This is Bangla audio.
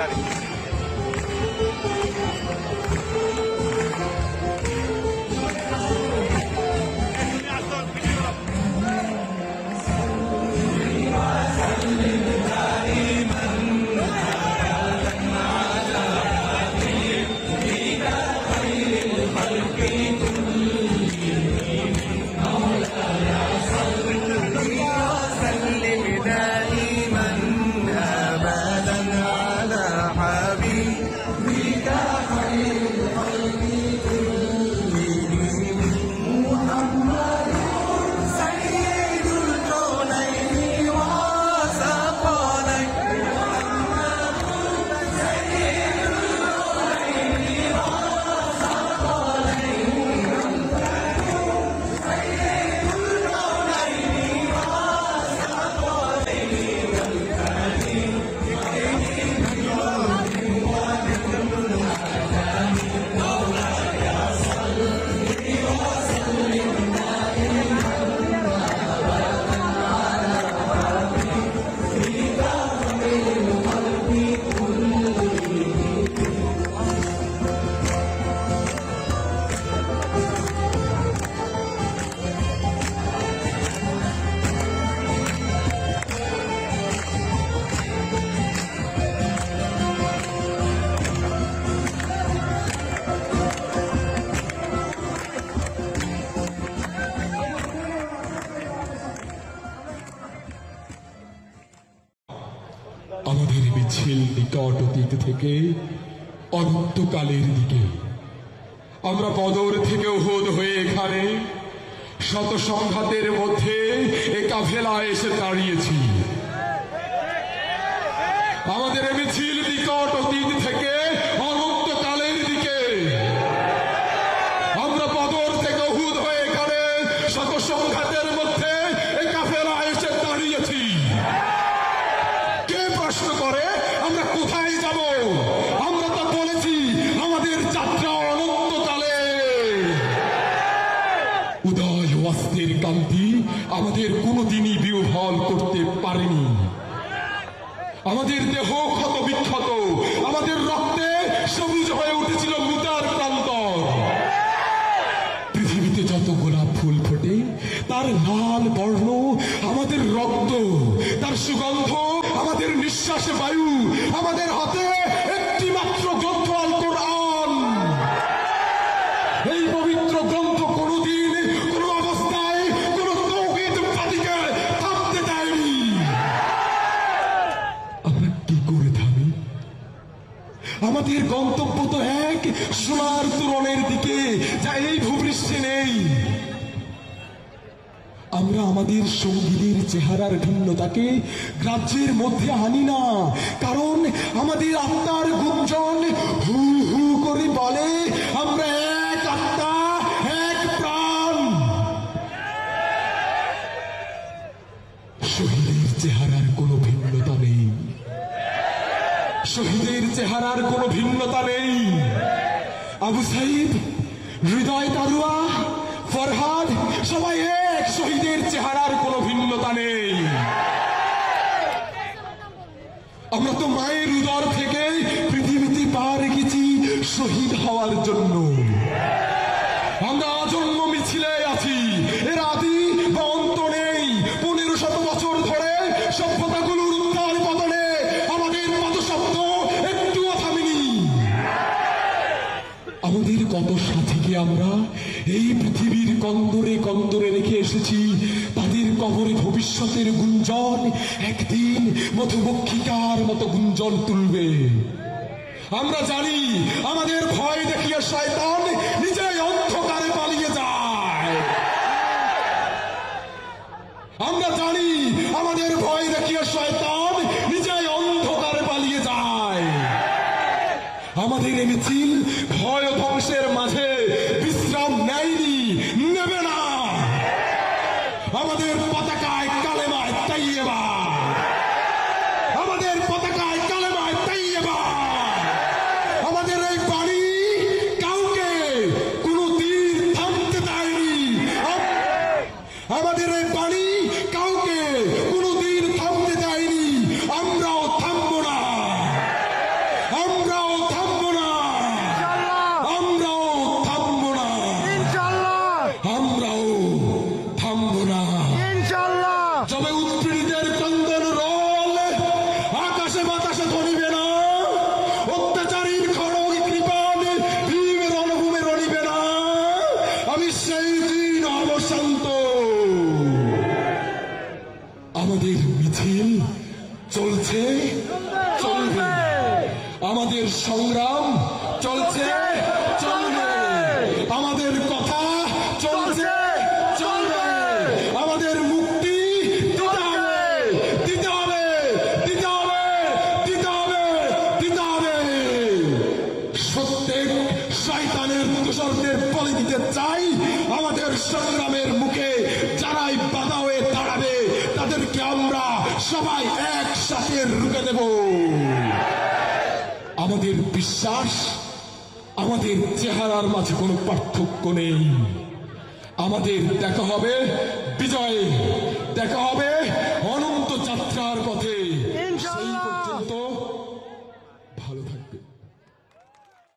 got. মিছিল নিকট অতীত থেকে, অনন্তকালের দিকে। আমরা বদর থেকে উহুদ হয়ে এখানে শত সংঘাতের মধ্যে এ কাফেলা এসে দাঁড়িয়েছি। আমাদের মিছিল নিকট অতীত থেকে, অনন্তকালের দিকে। আমরা বদর থেকে উহুদ হয়ে এখানে শত সংঘাতের অস্তের কান্তি আমাদের কোনোদিনই বিহ্বল করতে পারেনি। আমাদের দেহ ক্ষত বিক্ষত, আমাদের রক্তে সবুজ হয়ে উঠেছিল মুতার প্রান্তর। পৃথিবীতে যত গোলাপ ফুল ফোটে, তার লাল বর্ণ আমাদের রক্ত, তার সুগন্ধ আমাদের নিঃশ্বাসে বায়ু, আমাদের হাতে আমাদের গন্তব্য তো এক, সোনার তোরণের দিকে, যা এই ভূপৃষ্ঠে নেই। আমরা আমাদের সঙ্গীদের চেহারার ভিন্নতাকে গ্রাহ্যের মধ্যে আনি না, কারণ আমাদের আত্মার গুঞ্জন হু হু করে বলে শহীদের চেহারার কোনো ভিন্নতা নেই। আবু সাইদ, হৃদয় তারুয়া, ফরহাদ, সবাই এক, শহীদের চেহারার কোনো ভিন্নতা নেই। আমরা তো মায়ের উদর থেকে পৃথিবীতে পা রেখেছি শহীদ হওয়ার জন্য। কন্দরে কন্দরে রেখে এসেছি। তাদের কবরে ভবিষ্যতের গুঞ্জন, একদিন মধুমক্ষিকার মতো গুঞ্জন তুলবে। আমরা জানি আমাদের ভয় দেখিয়ে শয়তান নিজেই অন্ধকারে পালিয়ে যায়। আমরা জানি আমাদের ভয় দেখিয়ে শয়তান নিজেই অন্ধকারে পালিয়ে যায়। আমাদের এই মিছিল ভয় ধ্বংসের মাঝে বিশ্রাম নেয়নি, নেবে না। আমাদের পতাকায় কালেমায় তাইয়েবা আমাদের পতাকায় কালেমায় তাইয়েবা আমাদের এই বাড়ি কাউকে কোনো তীর থামতে দেয়নি। আম- আমাদের এই বাণী কাউকে আমাদের সংগ্রাম চলছে, চলবে। আমাদের কথা চলছে, চলবে। আমাদের মুক্তি দিতে হবে দিতে হবে দিতে হবে দিতে হবে, দিতে শয়তানের দোষরদের বলে দিতে চাই। আমাদের সংগ্রামের মুখে যারাই বাধা হয়ে দাঁড়াবে, তাদেরকে আমরা সবাই একসাথে রুখে দেব। আমাদের বিশ্বাস, আমাদের চেহারার মাঝে কোনো পার্থক্য নেই। আমাদের দেখা হবে বিজয়ে, দেখা হবে অনন্ত যাত্রার পথে।